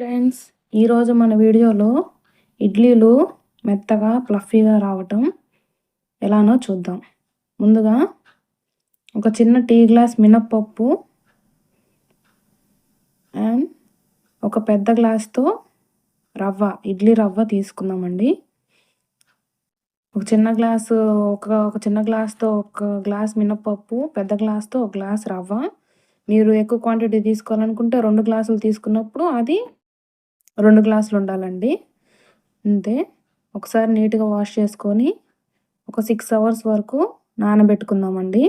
Friends ఈరోజు మన వీడియోలో ఇడ్లీలు మెత్తగా ప్లఫీగా రావటం ఎలానో చూద్దాం. ముందుగా ఒక చిన్న టీ గ్లాస్ మినప్పప్పు అండ్ ఒక పెద్ద గ్లాస్తో రవ్వ ఇడ్లీ రవ్వ తీసుకుందామండి. ఒక చిన్న గ్లాసు ఒక ఒక చిన్న గ్లాస్తో ఒక గ్లాస్ మినప్పప్పు పెద్ద గ్లాస్తో ఒక గ్లాస్ రవ్వ. మీరు ఎక్కువ క్వాంటిటీ తీసుకోవాలనుకుంటే రెండు గ్లాసులు తీసుకున్నప్పుడు అది రెండు గ్లాసులు ఉండాలండి. అంతే. ఒకసారి నీట్గా వాష్ చేసుకొని ఒక సిక్స్ అవర్స్ వరకు నానబెట్టుకుందామండి.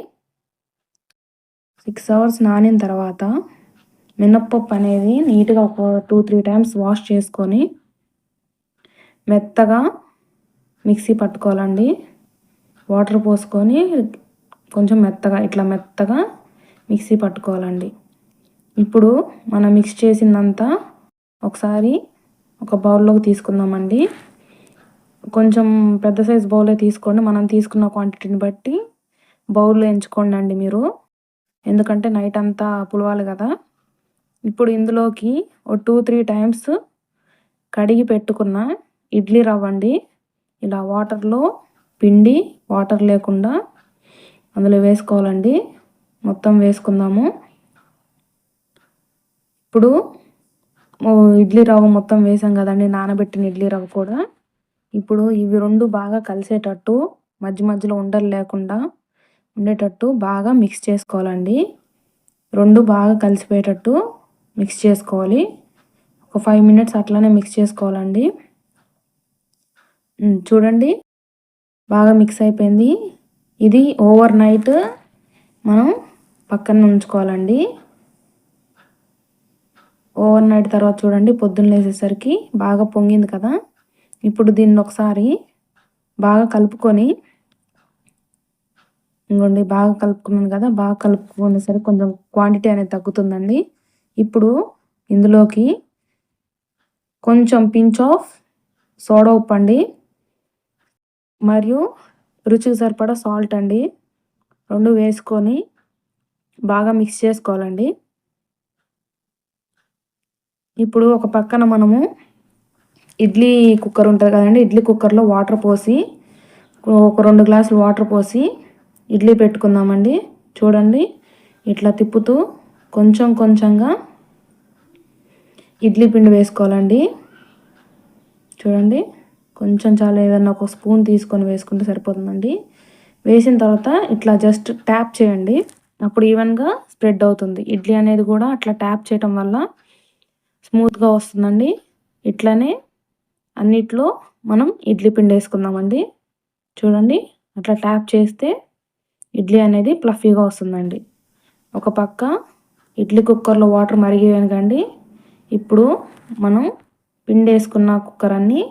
సిక్స్ అవర్స్ నానిన తర్వాత మినప్పప్పు అనేది నీట్గా ఒక టూ త్రీ టైమ్స్ వాష్ చేసుకొని మెత్తగా మిక్సీ పట్టుకోవాలండి. వాటర్ పోసుకొని కొంచెం మెత్తగా ఇట్లా మెత్తగా మిక్సీ పట్టుకోవాలండి. ఇప్పుడు మనం మిక్స్ చేసిందంతా ఒకసారి ఒక బౌల్లోకి తీసుకుందామండి. కొంచెం పెద్ద సైజ్ బౌలే తీసుకోండి. మనం తీసుకున్న క్వాంటిటీని బట్టి బౌల్లో ఎంచుకోండి అండి మీరు. ఎందుకంటే నైట్ అంతా పులవాలి కదా. ఇప్పుడు ఇందులోకి ఒక టూ త్రీ టైమ్స్ కడిగి పెట్టుకున్న ఇడ్లీ రవ్వ అండి ఇలా వాటర్లో పిండి వాటర్ లేకుండా అందులో వేసుకోవాలండి. మొత్తం వేసుకుందాము. ఇప్పుడు ఇడ్లీ రవ్వ మొత్తం వేసాం కదండి నానబెట్టిన ఇడ్లీ రవ్వ కూడా. ఇప్పుడు ఇవి రెండు బాగా కలిసేటట్టు మధ్య మధ్యలో ఉండలు లేకుండా ఉండేటట్టు బాగా మిక్స్ చేసుకోవాలండి. రెండు బాగా కలిసిపోయేటట్టు మిక్స్ చేసుకోవాలి. ఒక ఫైవ్ మినిట్స్ అట్లానే మిక్స్ చేసుకోవాలండి. చూడండి. బాగా మిక్స్ అయిపోయింది. ఇది ఓవర్ నైట్ మనం పక్కన ఉంచుకోవాలండి. ఓవర్ నైట్ తర్వాత చూడండి పొద్దున్న లేసేసరికి బాగా పొంగింది కదా. ఇప్పుడు దీన్ని ఒకసారి బాగా కలుపుకొని ఇంకోండి బాగా కలుపుకున్నాను కదా బాగా కలుపుకునేసరికి కొంచెం క్వాంటిటీ అనేది తగ్గుతుందండి. ఇప్పుడు ఇందులోకి కొంచెం పించ్ ఆఫ్ సోడా ఉప్పు అండి మరియు రుచికి సరిపడా సాల్ట్ అండి. రెండు వేసుకొని బాగా మిక్స్ చేసుకోవాలండి. ఇప్పుడు ఒక పక్కన మనము ఇడ్లీ కుక్కర్ ఉంటుంది కదండి ఇడ్లీ కుక్కర్లో వాటర్ పోసి ఒక రెండు గ్లాసులు వాటర్ పోసి ఇడ్లీ పెట్టుకుందామండి. చూడండి ఇట్లా తిప్పుతూ కొంచెం కొంచెంగా ఇడ్లీ పిండి వేసుకోవాలండి. చూడండి కొంచెం చాలా ఏదన్నా ఒక స్పూన్ తీసుకొని వేసుకుంటే సరిపోతుందండి. వేసిన తర్వాత ఇట్లా జస్ట్ ట్యాప్ చేయండి. అప్పుడు ఈవెన్గా స్ప్రెడ్ అవుతుంది. ఇడ్లీ అనేది కూడా అట్లా ట్యాప్ చేయటం వల్ల స్మూత్గా వస్తుందండి. ఇట్లనే అన్నిట్లో మనం ఇడ్లీ పిండి వేసుకుందామండి చూడండి అట్లా ట్యాప్ చేస్తే ఇడ్లీ అనేది ప్లఫీగా వస్తుందండి. ఒక పక్క ఇడ్లీ కుక్కర్లో వాటర్ మరిగేయనుకండి. ఇప్పుడు మనం పిండి వేసుకున్న కుక్కర్ అన్ని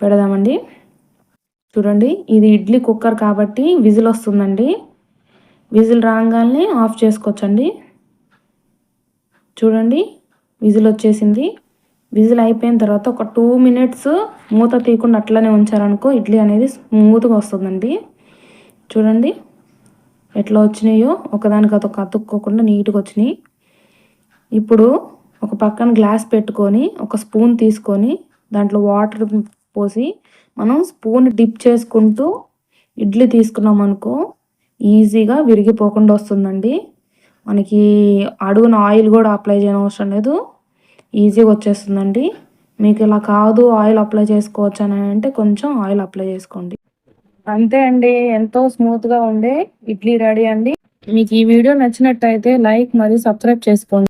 పెడదామండి. చూడండి ఇది ఇడ్లీ కుక్కర్ కాబట్టి విజిల్ వస్తుందండి. విజిల్ రాగానే ఆఫ్ చేసుకోవచ్చండి. చూడండి విజిల్ వచ్చేసింది విజిల్ అయిపోయిన తర్వాత ఒక టూ మినిట్స్ మూత తీయకుండా అట్లనే ఉంచారనుకో ఇడ్లీ అనేది స్మూత్గా వస్తుందండి. చూడండి ఎట్లా వచ్చినాయో ఒకదానికి అదొక అతుక్కోకుండా నీట్గా వచ్చినాయి. ఇప్పుడు ఒక పక్కన గ్లాస్ పెట్టుకొని ఒక స్పూన్ తీసుకొని దాంట్లో వాటర్ పోసి మనం స్పూన్ డిప్ చేసుకుంటూ ఇడ్లీ తీసుకున్నాం అనుకో ఈజీగా విరిగిపోకుండా వస్తుందండి. మనకి అడుగున ఆయిల్ కూడా అప్లై చేయని అవసరం లేదు. ఈజీగా వచ్చేస్తుందండి. మీకు ఇలా కాదు ఆయిల్ అప్లై చేసుకోవచ్చు అని అంటే కొంచెం ఆయిల్ అప్లై చేసుకోండి. అంతే అండి. ఎంతో స్మూత్గా ఉండే ఇడ్లీ రెడీ అండి. మీకు ఈ వీడియో నచ్చినట్టయితే లైక్ మరియు సబ్స్క్రైబ్ చేసుకోండి.